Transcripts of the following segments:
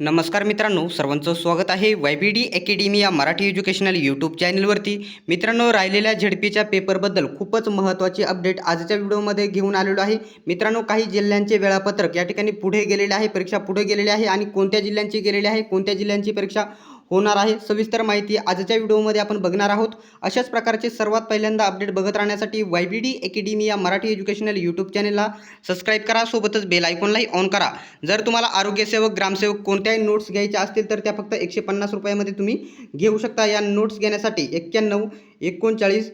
नमस्कार मित्रांनो सर्वांचं स्वागत आहे वाय बी डी अकॅडमी या मराठी एज्युकेशनल यूट्यूब चॅनलवरती मित्रांनो राहिलेल्या झेडपीच्या पेपरबद्दल खूपच महत्त्वाची अपडेट आजच्या व्हिडिओमध्ये घेऊन आलेलो आहे. मित्रांनो काही जिल्ह्यांचे वेळापत्रक या ठिकाणी पुढे गेलेले आहे परीक्षा पुढे गेलेली आहे आणि कोणत्या जिल्ह्यांची गेलेली आहे कोणत्या जिल्ह्यांची परीक्षा होणार आहे. सविस्तर माहिती आजच्या व्हिडिओमध्ये आपण बघणार आहोत. अशाच प्रकारचे सर्वात पहिल्यांदा अपडेट बघत राहण्यासाठी वाय बी डी अकॅडमी या मराठी एज्युकेशनल यूट्यूब चॅनलला सबस्क्राईब करा. सोबतच बेल आयकॉनलाही ऑन करा. जर तुम्हाला आरोग्यसेवक ग्रामसेवक कोणत्याही नोट्स घ्यायच्या असतील तर त्या फक्त एकशे पन्नास रुपयामध्ये तुम्ही घेऊ शकता. या नोट्स घेण्यासाठी एक्क्याण्णव एकोणचाळीस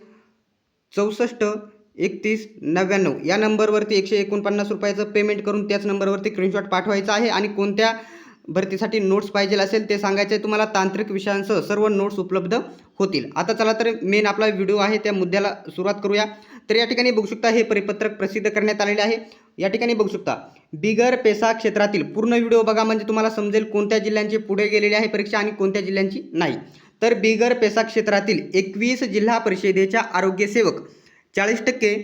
चौसष्ट एकतीस नव्याण्णव या नंबरवरती एकशे एकोणपन्नास रुपयाचं पेमेंट करून त्याच नंबरवरती स्क्रीनशॉट पाठवायचा आहे. आणि कोणत्या भरतीसाठी नोट्स पाहिजे असेल ते सांगायचे तुम्हाला तांत्रिक विषयांसह सर्व नोट्स उपलब्ध होतील. आता चला तर मेन आपला व्हिडिओ आहे त्या मुद्द्याला सुरुवात करूया. तर या ठिकाणी बघू शकता हे परिपत्रक प्रसिद्ध करण्यात आलेले आहे. या ठिकाणी बघू शकता बिगर पेसा क्षेत्रातील पूर्ण व्हिडिओ बघा म्हणजे तुम्हाला समजेल कोणत्या जिल्ह्यांची पुढे गेलेली आहे परीक्षा आणि कोणत्या जिल्ह्यांची नाही. तर बिगर पेसा क्षेत्रातील एकवीस जिल्हा परिषदेच्या आरोग्यसेवक चाळीस टक्के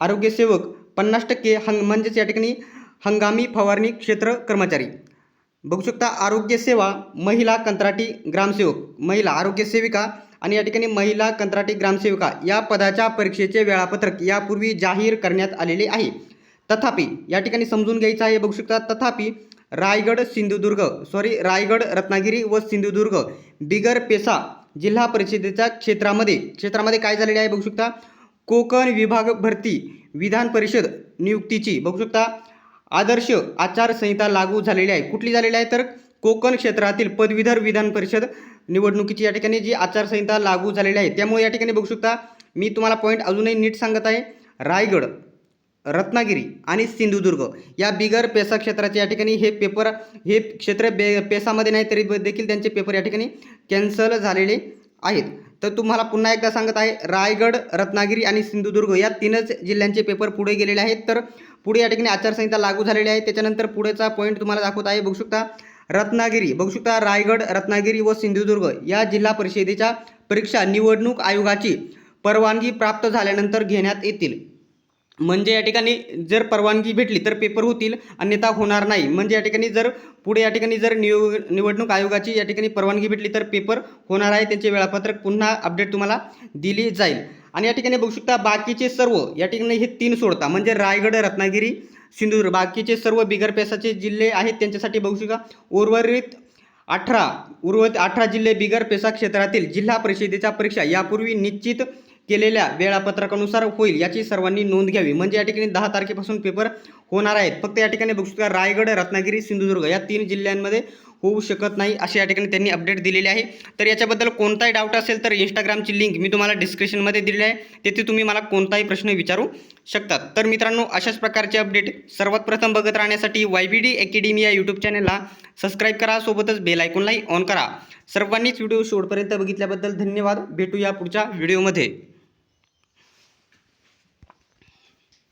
आरोग्यसेवक पन्नास टक्के हंग म्हणजेच या ठिकाणी हंगामी फवारणी क्षेत्र कर्मचारी. बघू शकता आरोग्यसेवा महिला कंत्राटी ग्रामसेवक महिला आरोग्यसेविका आणि या ठिकाणी महिला कंत्राटी ग्रामसेविका या पदाच्या परीक्षेचे वेळापत्रक यापूर्वी जाहीर करण्यात आलेले आहे. तथापि या ठिकाणी समजून घ्यायचं आहे बघू शकता तथापि रायगड सिंधुदुर्ग सॉरी रायगड रत्नागिरी व सिंधुदुर्ग बिगर पेसा जिल्हा परिषदेच्या क्षेत्रामध्ये क्षेत्रामध्ये काय झालेले आहे बघू शकता कोकण विभाग भरती विधान परिषद नियुक्तीची बघू शकता आदर्श आचारसंहिता लागू झालेली आहे. कुठली झालेली आहे? तर कोकण क्षेत्रातील पदवीधर विधान परिषद निवडणुकीची या ठिकाणी जी आचारसंहिता लागू झालेली आहे त्यामुळे या ठिकाणी बघू शकता मी तुम्हाला पॉईंट अजूनही नीट सांगत आहे. रायगड रत्नागिरी आणि सिंधुदुर्ग या बिगर पेसा क्षेत्राचे या ठिकाणी हे पेपर हे क्षेत्र बे पेसामध्ये नाही तरी देखील त्यांचे पेपर या ठिकाणी कॅन्सल झालेले आहेत. तर तुम्हाला पुन्हा एकदा सांगत आहे रायगड रत्नागिरी आणि सिंधुदुर्ग या तीनच जिल्ह्यांचे पेपर पुढे गेलेले आहेत. तर पुढे या ठिकाणी आचारसंहिता लागू झालेली आहे. त्याच्यानंतर पुढेचा पॉईंट तुम्हाला दाखवत आहे. बघू शकता रत्नागिरी बघू शकता रायगड रत्नागिरी व सिंधुदुर्ग या जिल्हा परिषदेच्या परीक्षा निवडणूक आयोगाची परवानगी प्राप्त झाल्यानंतर घेण्यात येतील. म्हणजे या ठिकाणी जर परवानगी भेटली तर पेपर होतील अन्यथा होणार नाही. म्हणजे या ठिकाणी जर पुढे या ठिकाणी जर निव निवडणूक आयोगाची या ठिकाणी परवानगी भेटली तर पेपर होणार आहे. त्यांचे वेळापत्रक पुन्हा अपडेट तुम्हाला दिली जाईल. आणि या ठिकाणी बघू शकता बाकीचे सर्व या ठिकाणी हे तीन सोडता म्हणजे रायगड रत्नागिरी सिंधुदुर्ग बाकीचे सर्व बिगर पेसाचे जिल्हे आहेत त्यांच्यासाठी बघू शकता उर्वरित अठरा उर्वरित अठरा जिल्हे बिगर पेसा क्षेत्रातील जिल्हा परिषदेच्या परीक्षा. यापूर्वी निश्चित केलेल्या वेळापत्रकानुसार होईल याची सर्वांनी नोंद घ्यावी. म्हणजे या ठिकाणी दहा तारखेपासून पेपर होणार आहेत. फक्त या ठिकाणी बघू शकता रायगड रत्नागिरी सिंधुदुर्ग या तीन जिल्ह्यांमध्ये होऊ शकत नाही असे या ठिकाणी त्यांनी अपडेट दिलेले आहे. तर याच्याबद्दल कोणताही डाऊट असेल तर इंस्टाग्रामची लिंक मी तुम्हाला डिस्क्रिप्शनमध्ये दिलेली आहे. तेथे तुम्ही मला कोणताही प्रश्न विचारू शकतात. तर मित्रांनो अशाच प्रकारचे अपडेट सर्वात प्रथम बघत राहण्यासाठी वाय बी डी अकॅडमी या यूट्यूब चॅनलला सबस्क्राईब करा. सोबतच बेल आयकॉनलाही ऑन करा. सर्वांनीच व्हिडिओ शेवटपर्यंत बघितल्याबद्दल धन्यवाद. भेटूया पुढच्या व्हिडिओमध्ये